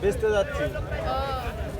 বেচতে যাচ্ছি।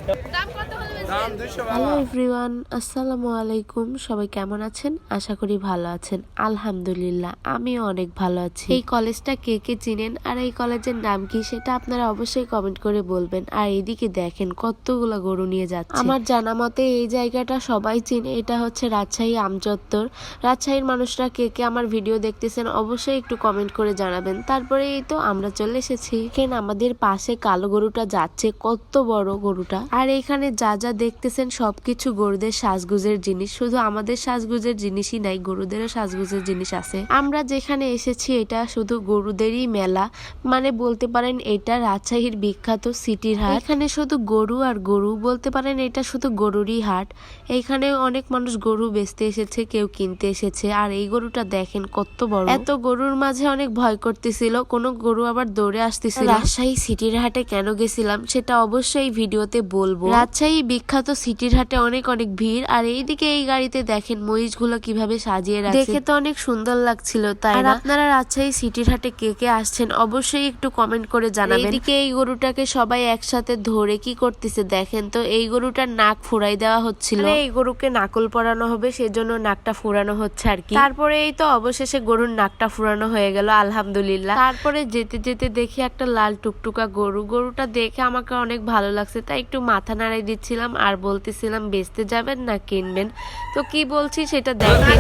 দাম কত হলে বেচবেন? দাম দুইশো হ্যালো এভরিওয়ান আসসালামু আলাইকুম। সবাই কেমন আছেন? আশা করি ভালো আছেন। আলহামদুলিল্লাহ আমিও অনেক ভালো আছি। এই কলেজটা কে কে চিনেন আর এই কলেজের নাম কি সেটা আপনারা অবশ্যই কমেন্ট করে বলবেন। আর এদিকে দেখেন কতগুলো গরু নিয়ে যাচ্ছে। আমার জানা মতে এই জায়গাটা সবাই চিনে। এটা হচ্ছে রাজশাহী আমচত্বর। রাজশাহীর মানুষরা কে কে আমার ভিডিও দেখতেছেন অবশ্যই একটু কমেন্ট করে জানাবেন। তারপরে এই তো আমরা চলে এসেছি। এখানে আমাদের পাশে কালো গরুটা যাচ্ছে। কত বড় গরুটা। আর এখানে যা যা দেখতেছেন সবকিছু গরুদের সাজগুজের জিনিস। শুধু আমাদের সাজগুজের জিনিসই নাই, গরুদেরও সাজগুজের জিনিস আছে। আমরা যেখানে এসেছি, এটা শুধু গরুদেরই মেলা। মানে বলতে পারেন, এটা রাজশাহীর বিখ্যাত সিটির হাট। এখানে শুধু গরু আর গরু, বলতে পারেন, এটা শুধু গরুরই হাট। এইখানে অনেক মানুষ গরু বেচতে এসেছে, কেউ কিনতে এসেছে। আর এই গরুটা দেখেন কত বড়। এত গরুর মাঝে অনেক ভয় করতেছিল, কোনো গরু আবার দৌড়ে আসতেছিল। রাজশাহী সিটির হাটে কেন গেছিলাম, সেটা অবশ্যই ভিডিওতে বলব? রাজশাহী বিখ্যাত সিটির হাটে অনেক অনেক ভিড়। আর এইদিকে এই গাড়িতে দেখেন মরিচগুলো কীভাবে সাজিয়ে রাখছে। দেখে তো অনেক সুন্দর লাগছিল তাই না? আপনারা রাজশাহী সিটির হাটে কে কে আসছেন অবশ্যই একটু কমেন্ট করে জানাবেন। এইদিকে এই গরুটাকে সবাই একসাথে ধরে কি করতেছে দেখেন তো এই গরুটার নাক ফুরাই দেওয়া হচ্ছিল। এই গরুকে নাকল পরানো হবে সেজন্য নাকটা ফুরানো হচ্ছে আর কি। তারপরে এই তো অবশেষে গরুর নাকটা ফুরানো হয়ে গেল আলহামদুলিল্লাহ। তারপরে যেতে যেতে দেখি একটা লাল টুকটুকা গরু। গরুটা দেখে আমাকে অনেক ভালো লাগছে তাই একটু মাথা নাড়াই দিচ্ছিলাম আর বলতেছিলাম বেচতে যাবেন না কিনবেন? তো কি বলছি সেটা দেখেন।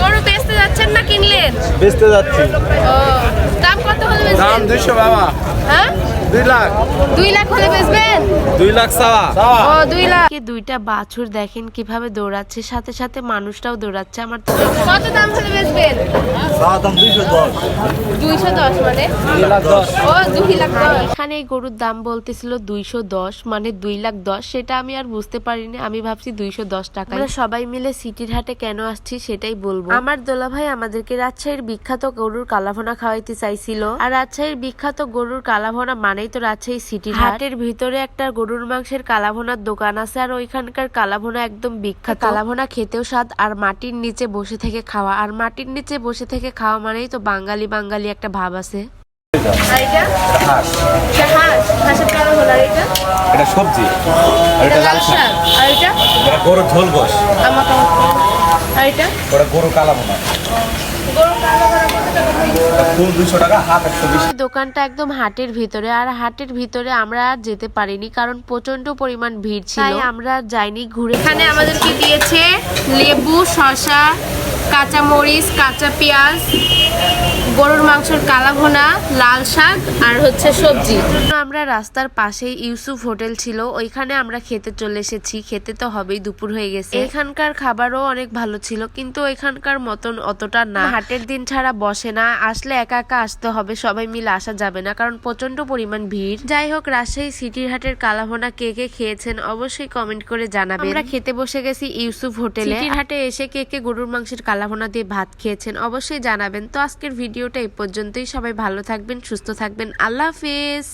গরু বেচতে যাচ্ছেন না কিনলেন? বেচতে যাচ্ছি। ও দাম কত হলো দাম বেচবেন দুইশো বাবা। হ্যাঁ? দুই লাখ। দুই লাখ হলে বেচবেন? দুই লাখ চাওয়া। ও দুই লাখ। দুইটা বাছুর দেখেন কীভাবে দৌড়াচ্ছে সাথে সাথে মানুষটাও দৌড়াচ্ছে আমার তো কত দাম হলে বেচবেন? দাম দুইশো দশ। দুইশো দশ মানে? দুই লাখ ও দুই লাখ দশ। এখানে এই গরুর দাম বলতেছিল দুইশো দশ মানে দুই লাখ দশ। সেটা আমি আর বুঝতে পারিনি আমি ভাবছি দুইশো দশ টাকা আমরা সবাই মিলে সিটির হাটে কেন আসছি সেটাই বলব। আমার দোলা ভাই আমাদেরকে রাজশাহীর বিখ্যাত গরুর কালাভোনা খাওয়াইতে চাইছিল। আর রাজশাহীর বিখ্যাত গরুর কালাভোনা মানেই তো রাজশাহী সিটির হাটের ভিতরে একটা গরুর মাংসের কালাভোনার দোকান আছে আর ওইখানকার কালাভোনা একদম বিখ্যাত। কালাভোনা খেতেও স্বাদ আর মাটির নিচে বসে থেকে খাওয়া। আর মাটির নিচে বসে থেকে খাওয়া মানেই তো বাঙালি বাঙালি একটা ভাব আছে। এটা? সবজি আর এটা লাল শাক। আর এটা? গরুর ঝোল গোস আমাকে আর এটা? ওটা গরু কালা বোনা। দোকানটা একদম হাটের ভিতরে আর হাটের ভিতরে আমরা আর যেতে পারিনি কারণ প্রচণ্ড পরিমাণ ভিড় ছিল। আমরা যাইনি ঘুরে। এখানে আমাদেরকে দিয়েছে লেবু শসা কাঁচা মরিচ কাঁচা পেঁয়াজ, গরুর মাংসের কালা ভোনা লাল শাক আর হচ্ছে সবজি। আমরা রাস্তার পাশেই ইউসুফ হোটেল ছিল, ওইখানে আমরা খেতে চলে এসেছি। খেতে তো হবেই, দুপুর হয়ে গেছে। এখানকার খাবারও অনেক ভালো ছিল, কিন্তু এখানকার মতন অতটা না। হাটের দিন ছাড়া বসে না, আসলে একা একা আসতে হবে, সবাই মিলে আসা যাবে না, কারণ প্রচণ্ড পরিমাণ ভিড়। যাই হোক, রাজশাহী সিটির হাটের কালাভোনা কে কে খেয়েছেন অবশ্যই কমেন্ট করে জানাবেন। আমরা খেতে বসে গেছি ইউসুফ হোটেলে। হাটে এসে কে কে গরুর মাংসের কালাভোনা দিয়ে ভাত খেয়েছেন, অবশ্যই জানাবেন। তো আজকের ভিডিওটা এই পর্যন্তই। সবাই ভালো থাকবেন, সুস্থ থাকবেন। আল্লাহ হাফেজ।